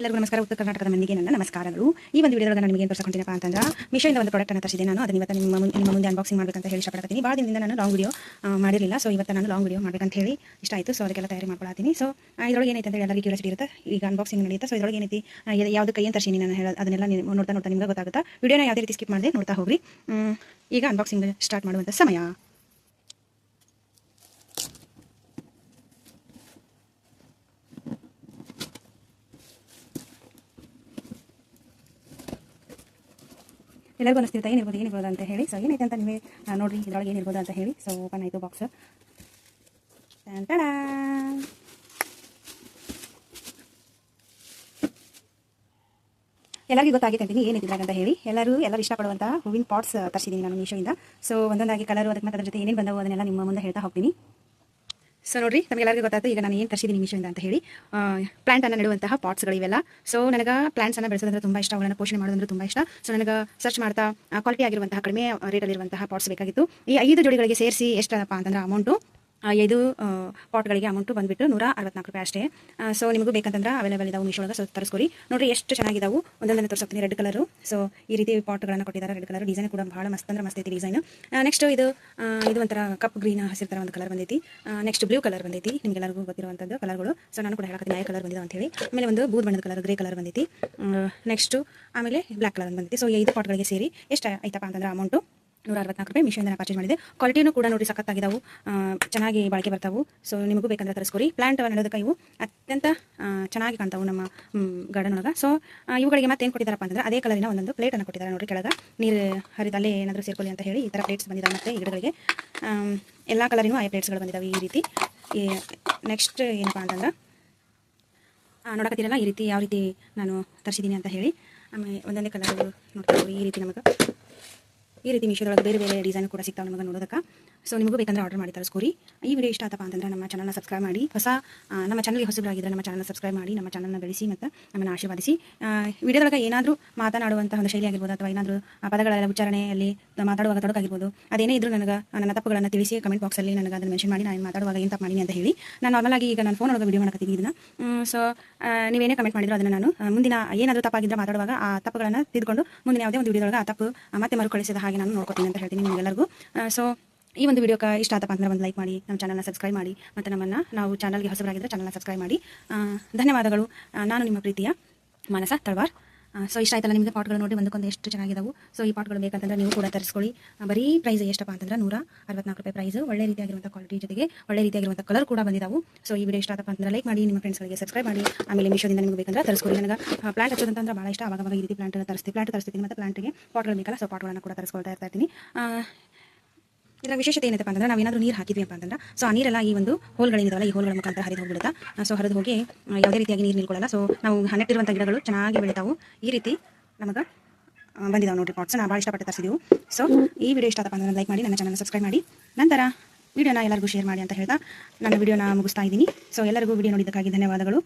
ಎಲ್ಲರಿಗೂ ನಮಸ್ಕಾರ. ಉತ್ತರ ಕರ್ನಾಟಕದ ಮಂದಿಗೆ ನನ್ನ ನಮಸ್ಕಾರಗಳು. ಈ ಒಂದು ವಿಡಿಯೋದಾಗ ನಾನು ನಿಮಗೆ ಏನು ತೋರಿಸ್ಕೊಂತೀನಪ್ಪ ಅಂತಂದ್ರೆ, ಮೀಶೋಯಿಂದ ಒಂದು ಪ್ರಾಡಕ್ಟ್ ಅನ್ನು ತರಿಸಿದೆ. ನಾನು ಅದನ್ನ ಇವತ್ತು ನಿಮ್ಮ ನಿಮ್ಮ ಮುಂದೆ ಅನ್ಬಾಕ್ಸಿಂಗ್ ಮಾಡಬೇಕಂತ ಹೇಳಿ ಇಷ್ಟಪಡ್ತೀನಿ. ಭಾಳ ದಿನದಿಂದ ನಾನು ಲಾಂಗ್ ವಿಡಿಯೋ ಮಾಡಿರಲಿಲ್ಲ. ಸೊ ಇವತ್ತು ನಾನು ಲಾಂಗ್ ವಿಡಿಯೋ ಮಾಡಬೇಕಂತ ಹೇಳಿ ಇಷ್ಟ ಆಯಿತು. ಸೊ ಅದಕ್ಕೆಲ್ಲ ತಯಾರಿ ಮಾಡ್ಕೊಳ್ತೀನಿ ಸೊ ಇದರೊಳಗೆ ಏನೈತೆ ಅಂತ ಎಲ್ಲರಿಗೂ ಕ್ಯೂರಿಯಾಸಿಟಿ ಇರುತ್ತೆ. ಈಗ ಅನ್ಬಾಕ್ಸಿಂಗ್ ನಡೆಯುತ್ತೆ. ಸೊ ಇದರೊಳಗೆ ಏನೈತಿ ಯಾವುದಕ್ಕೆ ಏನು ತರಿಸಿನಿ ನಾನು ಹೇಳ, ಅದನ್ನೆಲ್ಲ ನೋಡ್ತಾ ನೋಡ್ತಾ ನಿಮಗೆ ಗೊತ್ತಾಗುತ್ತೆ. ವಿಡಿಯೋನ ಯಾವುದೇ ರೀತಿ ಸ್ಕಿಪ್ ಮಾಡಿದೆ ನೋಡ್ತಾ ಹೋಗ್ರಿ. ಈಗ ಅನ್ಬಾಕ್ಸಿಂಗ್ ಸ್ಟಾರ್ಟ್ ಮಾಡುವಂಥ ಸಮಯ. ಎಲ್ಲರಿಗೂ ಅನಿಸ್ತಿರ್ತಾ ಏನಿರ್ಬೋದು ಏನಿರ್ಬೋದು ಅಂತ ಹೇಳಿ. ಸೊ ಏನೈತೆ ಅಂತ ನೀವೇ ನೋಡಿರಿ, ಇದರೊಳಗೆ ಏನಿರ್ಬೋದು ಅಂತ ಹೇಳಿ. ಸೊ ಓಪನ್ ಆಯಿತು ಬಾಕ್ಸ್ ಎಲ್ಲರಿಗೂ ಗೊತ್ತಾಗಿದೆ ಅಂತೀನಿ ಏನಿದ್ದಾಗ ಅಂತ ಹೇಳಿ. ಎಲ್ಲರೂ ಎಲ್ಲರೂ ಇಷ್ಟಪಡುವಂತಹ ಹೂವಿನ ಪಾಟ್ಸ್ ತರಿಸಿದ್ದೀನಿ ನಾನು ಮೀಶೋಯಿಂದ ಸೊ ಒಂದೊಂದಾಗಿ ಕಲರ್ ಅದಕ್ಕೆ ಮತ್ತೆ ಅದ್ರ ಜೊತೆ ಏನೇನು ಬಂದವು, ಅದನ್ನೆಲ್ಲ ನಿಮ್ಮ ಮುಂದೆ ಹೇಳ್ತಾ ಹೋಗ್ತೀನಿ. ಸೊ ನೋಡ್ರಿ, ನಮಗೆಲ್ಲರಿಗೂ ಗೊತ್ತಾಯ್ತು, ಈಗ ನಾನು ಏನು ತರಿಸಿದ್ದೀನಿ ಮೀಶೋಯಿಂದ ಅಂತ ಹೇಳಿ. ಪ್ಲಾಂಟ್ ಅನ್ನು ನೆಡುವಂತಹ ಪಾಟ್ಸ್ಗಳಿವೆಲ್ಲ ಸೊ ನನಗೆ ಪ್ಲಾಂಟ್ಸನ್ನು ಬೆಳೆಸೋದಂದ್ರೆ ತುಂಬ ಇಷ್ಟ ಅವುಗಳನ್ನು ಪೋಷಣೆ ಮಾಡೋದಂದ್ರೆ ತುಂಬ ಇಷ್ಟ. ಸೊ ನನಗೆ ಸರ್ಚ್ ಮಾಡ್ತಾ ಕ್ವಾಲಿಟಿ ಆಗಿರುವಂತಹ, ಕಡಿಮೆ ರೇಟಲ್ಲಿರುವಂತಹ ಪಾಟ್ಸ್ ಬೇಕಾಗಿತ್ತು. ಈ ಐದು ಜೋಡಿಗಳಿಗೆ ಸೇರಿಸಿ ಎಷ್ಟಪ್ಪ ಅಂತಂದ್ರೆ ಅಮೌಂಟು ಐದು ಪಾಟ್ಗಳಿಗೆ ಅಮೌಂಟು ಬಂದುಬಿಟ್ಟು ನೂರ ಅರವತ್ನಾಲ್ಕು ರೂಪಾಯಿ ಅಷ್ಟೇ. ಸೊ ನಿಮಗೂ ಬೇಕಂತಂದ್ರೆ ಅವೈಲೇಬಲ್ ಇದಾವೆ ಮೀಶೋ ಒಳಗೆ ಸೊ ತರಿಸ್ಕೊರಿ ನೋಡಿರಿ, ಎಷ್ಟು ಚೆನ್ನಾಗಿದಾವು. ಒಂದೊಂದನ್ನು ತೋರಿಸ್ತೀನಿ ರೆಡ್ ಕಲರು ಸೊ ಈ ರೀತಿ ಪಾಟ್ಗಳನ್ನು ಕೊಟ್ಟಿದ್ದಾರೆ, ರೆಡ್ ಕಲರ್ ಡಿಸೈನ್ ಕೂಡ ಭಾಳ ಮಸ್ತ್ ಅಂದ್ರೆ ಮಸ್ತ್ ಐತಿ ಡಿಸೈನ್ ನೆಕ್ಸ್ಟ್ ಇದು ಇದು ಒಂಥರ ಕಪ್ ಗ್ರೀನ್ ಹಸಿರು ಥರ ಒಂದು ಕಲರ್ ಬಂದೈತಿ. ನೆಕ್ಸ್ಟ್ ಬ್ಲೂ ಕಲರ್ ಬಂದೈತಿ. ನಿಮಗೆಲ್ಲರಿಗೂ ಗೊತ್ತಿರುವಂಥದ್ದು ಕಲರ್ಗಳು ಸೊ ನಾನು ಕೂಡ ಹೇಳಕ್ಕೆ ನಾಯ ಕಲರ್ ಬಂದಿದೆ ಅಂತ ಹೇಳಿ ಆಮೇಲೆ ಒಂದು ಬೂದ್ ಬಣ್ಣದ ಕಲರ್ ಗ್ರೇ ಕಲರ್ ಬಂದೈತಿ. ನೆಕ್ಸ್ಟು ಆಮೇಲೆ ಬ್ಲ್ಯಾಕ್ ಕಲರ್ ಬಂದೈತಿ. ಸೊ ಐದು ಪಾಟ್ಗಳಿಗೆ ಸೇರಿ, ಎಷ್ಟು ಆಯ್ತಪ್ಪ ಅಂತಂದ್ರೆ ಅಮೌಂಟು ನೂರ ಅರವತ್ನಾಲ್ಕು ರೂಪಾಯಿ ಮೀಶೋಯಿಂದ ಪರ್ಚೇಸ್ ಮಾಡಿದೆ. ಕ್ವಾಲಿಟಿನೂ ಕೂಡ ನೋಡಿ ಸಖತ್ತಾಗಿದ್ದಾವೆ ಚೆನ್ನಾಗಿ ಬಾಳಿಕೆ ಬರ್ತಾವು. ಸೊ ನಿಮಗೂ ಬೇಕಂದ್ರೆ ತರಿಸ್ಕೊರಿ ಪ್ಲಾಂಟ್ ನೆಡೋದಕ್ಕೆ ಇವು ಅತ್ಯಂತ ಚೆನ್ನಾಗಿ ಕಾಣ್ತಾವು ನಮ್ಮ ಗಾರ್ಡನ್ ಒಳಗೆ ಸೊ ಇವುಗಳಿಗೆ ಮತ್ತೆ ಏನು ಕೊಟ್ಟಿದ್ದಾರಪ್ಪ ಅಂತಂದ್ರೆ ಅದೇ ಕಲರಿನ ಒಂದೊಂದು ಪ್ಲೇಟನ್ನು ಕೊಟ್ಟಿದ್ದಾರೆ ನೋಡಿ ಕೆಳಗೆ. ನೀರು ಹರಿದು ಅಲ್ಲೇ ಏನಾದರೂ ಸೇರ್ಕೊಳ್ಳಿ ಅಂತ ಹೇಳಿ ಈ ಥರ ಪ್ಲೇಟ್ಸ್ ಬಂದಿದ್ದಾವೆ ಮತ್ತೆ ಗಿಡಗಳಿಗೆ. ಎಲ್ಲ ಕಲರಿನೂ ಆ ಪ್ಲೇಟ್ಸ್ಗಳು ಬಂದಿದ್ದಾವೆ ಈ ರೀತಿ. ನೆಕ್ಸ್ಟ್ ಏನಪ್ಪ ಅಂತಂದ್ರೆ ನೋಡಕತ್ತಿರಲ್ಲ ಈ ರೀತಿ ಯಾವ ರೀತಿ ನಾನು ತರಿಸಿದ್ದೀನಿ ಅಂತ ಹೇಳಿ. ಆಮೇಲೆ ಒಂದೊಂದೇ ಕಲರ್ ನೋಡ್ತಾ ಈ ರೀತಿ ನಮಗೆ. ಈ ರೀತಿ ಮೀಶೋದೊಳಗೆ ಬೇರೆ ಬೇರೆ ಡಿಸೈನ್ ಕೂಡ ಸಿಗ್ತಾವೆ ನಮಗೆ ನೋಡೋದಕ್ಕೆ. ಸೊ ನಿಮಗೂ ಬೇಕಂದ್ರೆ ಆರ್ಡರ್ ಮಾಡಿ ತರಿಸ್ಕೊರಿ ಈ ವಿಡಿಯೋ ಇಷ್ಟ ಆತಪ್ಪ ಅಂತಂದ್ರೆ ನಮ್ಮ ಚಾನಲ್ನ ಸಬ್ಸ್ಕ್ರೈಬ್ ಮಾಡಿ. ಹೊಸ ನಮ್ಮ ಚಾನಲ್ಗೆ ಹೊಸಬರಾಗಿದ್ದರೆ ನಮ್ಮ ಚಾನಲ್ನ ಸಬ್ಸ್ಕ್ರೈಬ್ ಮಾಡಿ, ನಮ್ಮ ಚಾನಲ್ನ ಬೆಳೆಸಿ ಮತ್ತು ನಮ್ಮನ್ನು ಆಶೀರ್ವಾದಿಸಿ. ವಿಡಿಯೋದೊಳಗೆ ಏನಾದರೂ ಮಾತನಾಡುವಂತಹ ಒಂದು ಶೈಲಿ ಆಗಿರ್ಬೋದು ಅಥವಾ ಏನಾದರೂ ಪದಗಳ ಉಚ್ಚಾರಣೆಯಲ್ಲಿ ಮಾತಾಡುವಾಗ ತೊಡಕಾಗಿರ್ಬೋದು. ಅದೇನೇ ಇದ್ರೂ ನನಗೆ ನನ್ನ ತಪ್ಪುಗಳನ್ನು ತಿಳಿಸಿ ಕಮೆಂಟ್ ಬಾಕ್ಸಲ್ಲಿ ನನಗೆ ಅದನ್ನು ಮೆನ್ಷನ್ ಮಾಡಿ ನಾನು ಮಾತಾಡುವಾಗ ಏನು ತಪ್ಪು ಮಾಡೀನಿ ಅಂತ ಹೇಳಿ. ನಾನು ನಾರ್ಮಲ್ ಆಗಿ ಈಗ ನಾನು ಫೋನ್ ಒಳಗೆ ವಿಡಿಯೋ ಮಾಡಕತ್ತೀನಿ ಇದನ್ನ. ಸೊ ನೀವೇನೇ ಕಮೆಂಟ್ ಮಾಡಿದ್ರು ಅದನ್ನು ನಾನು ಮುಂದಿನ, ಏನಾದರೂ ತಪ್ಪಾಗಿದ್ದರೆ ಮಾತಾಡುವಾಗ ಆ ತಪ್ಪುಗಳನ್ನು ತಿದ್ಕೊಂಡು ಮುಂದಿನ ಯಾವುದೇ ಒಂದು ವಿಡಿಯೋದೊಳಗೆ ಆ ತಪ್ಪು ಮತ್ತೆ ಮರುಕಳಿಸಿದ ಹಾಗೆ ನಾನು ನೋಡ್ಕೊತೀನಿ ಅಂತ ಹೇಳ್ತೀನಿ ನಿಮಗೆಲ್ಲರಿಗೂ. ಸೊ ಈ ಒಂದು ವಿಡಿಯೋಕ್ಕೆ ಇಷ್ಟ ಆತಪ್ಪ ಅಂದ್ರೆ ಒಂದು ಲೈಕ್ ಮಾಡಿ, ನಮ್ಮ ಚಾನಲ್ನ ಸಬ್ಸ್ಕ್ರೈಬ್ ಮಾಡಿ, ಮತ್ತು ನಮ್ಮನ್ನು ನಾವು ಚಾನಲ್ಗೆ ಹೊಸಬರಾಗಿದ್ದರೆ ಚಾನಲ್ನ ಸಬ್ಸ್ಕ್ರೈಬ್ ಮಾಡಿ. ಧನ್ಯವಾದಗಳು. ನಾನು ನಿಮ್ಮ ಪ್ರೀತಿಯ ಮಾನಸ ತಳವಾರ್. ಸೊ ಇಷ್ಟ ಆಯ್ತಲ್ಲ ನಿಮಗೆ ಪಾಟ್ಗಳು ನೋಡಿ, ಒಂದಕ್ಕೊಂದು ಎಷ್ಟು ಚೆನ್ನಾಗಿದಾವು. ಸೊ ಈ ಪಾಟ್ಗಳು ಬೇಕಂತಂದ್ರೆ ನೀವು ಕೂಡ ತರಿಸ್ಕೊಳ್ಳಿ. ಬರೀ ಪ್ರೈಸ್ ಎಷ್ಟಪ್ಪ ಅಂತಂದ್ರೆ ನೂರ ಅರವತ್ನಾಲ್ಕು ರೂಪಾಯಿ ಪ್ರೈಸ್ ಒಳ್ಳೆ ರೀತಿಯಾಗಿರುವಂಥ ಕ್ವಾಲಿಟಿ ಜೊತೆಗೆ ಒಳ್ಳೆ ರೀತಿಯಾಗಿರುವಂಥ ಕಲರ್ ಕೂಡ ಬಂದಿದ್ದಾವೆ ಸೊ ಈ ವಿಡಿಯೋ ಇಷ್ಟ ಆತಪ್ಪ ಅಂತಂದ್ರೆ ಲೈಕ್ ಮಾಡಿ, ನಿಮ್ಮ ಫ್ರೆಂಡ್ಸ್ಗಳಿಗೆ ಸಬ್ಸ್ಕ್ರೈಬ್ ಮಾಡಿ. ಆಮೇಲೆ ಮೀಶೋದಿಂದ ನಿಮಗೆ ಬೇಕಂದ್ರೆ ತರಿಸ್ಕೊಳ್ಳಿ. ನನಗೆ ಪ್ಲಾಂಟ್ ಹಚ್ಚೋದಂತಂದ್ರೆ ಭಾಳ ಇಷ್ಟ. ಆವಾಗ ಈ ರೀತಿ ಪ್ಲಾಂಟ್ ತರಿಸ್ತೀವಿ ಪ್ಲಾಂಟ್ ತರಿಸ್ತೀನಿ. ಮತ್ತು ಪ್ಲಾಂಟ್ಗೆ ಪಾಟ್ಗಳು ಬೇಕಲ್ಲ ಸೊ ಪಾಟ್ಗಳನ್ನು ಕೂಡ ತರಿಸ್ಕೊಳ್ತಾ ಇರ್ತಾ ಇರ್ತೀನಿ. ಇದರ ವಿಶೇಷತೆ ಏನಪ್ಪ ಅಂತಂದ್ರೆ ನಾವು ಏನಾದರೂ ನೀರು ಹಾಕಿದ್ವಿ ಅಂತ ಅಂತಂದ್ರೆ ಸೊ ಆ ನೀರೆಲ್ಲ ಈ ಒಂದು ಹೋಲ್ಗಳಿದಾವಲ್ಲ, ಈ ಹೋಲ್ಗಳ ಮುಖಾಂತರ ಹರಿದು ಹೋಗ್ಬಿಡುತ್ತಾ? ಸೊ ಹರಿದು ಹೋಗಿ ಯಾವುದೇ ರೀತಿಯಾಗಿ ನೀರು ನಿಲ್ಕೊಳ್ಳಲ್ಲ. ಸೊ ನಾವು ನೆಟ್ಟಿರುವಂಥ ಗಿಡಗಳು ಚೆನ್ನಾಗಿ ಬೆಳಿತಾವು. ಈ ರೀತಿ ನಮಗೆ ಬಂದಿದ್ದಾವೆ ನೋಡಿ ಪಾಟ್ಸ್ ನಾವು ಭಾಳ ಇಷ್ಟಪಟ್ಟು ತರಿಸಿದೆವು. ಸೊ ಈ ವಿಡಿಯೋ ಇಷ್ಟ ಆತಪ್ಪ ಅಂದ್ರೆ ಲೈಕ್ ಮಾಡಿ, ನನ್ನ ಚಾನಲ್ ಸಬ್ಸ್ಕ್ರೈಬ್ ಮಾಡಿ. ನಂತರ ವಿಡಿಯೋನ ಎಲ್ಲರಿಗೂ ಶೇರ್ ಮಾಡಿ ಅಂತ ಹೇಳ್ತಾ ನನ್ನ ವಿಡಿಯೋನ ಮುಗಿಸ್ತಾ ಇದ್ದೀನಿ. ಸೊ ಎಲ್ಲರಿಗೂ ವಿಡಿಯೋ ನೋಡಿದ್ದಕ್ಕಾಗಿ ಧನ್ಯವಾದಗಳು.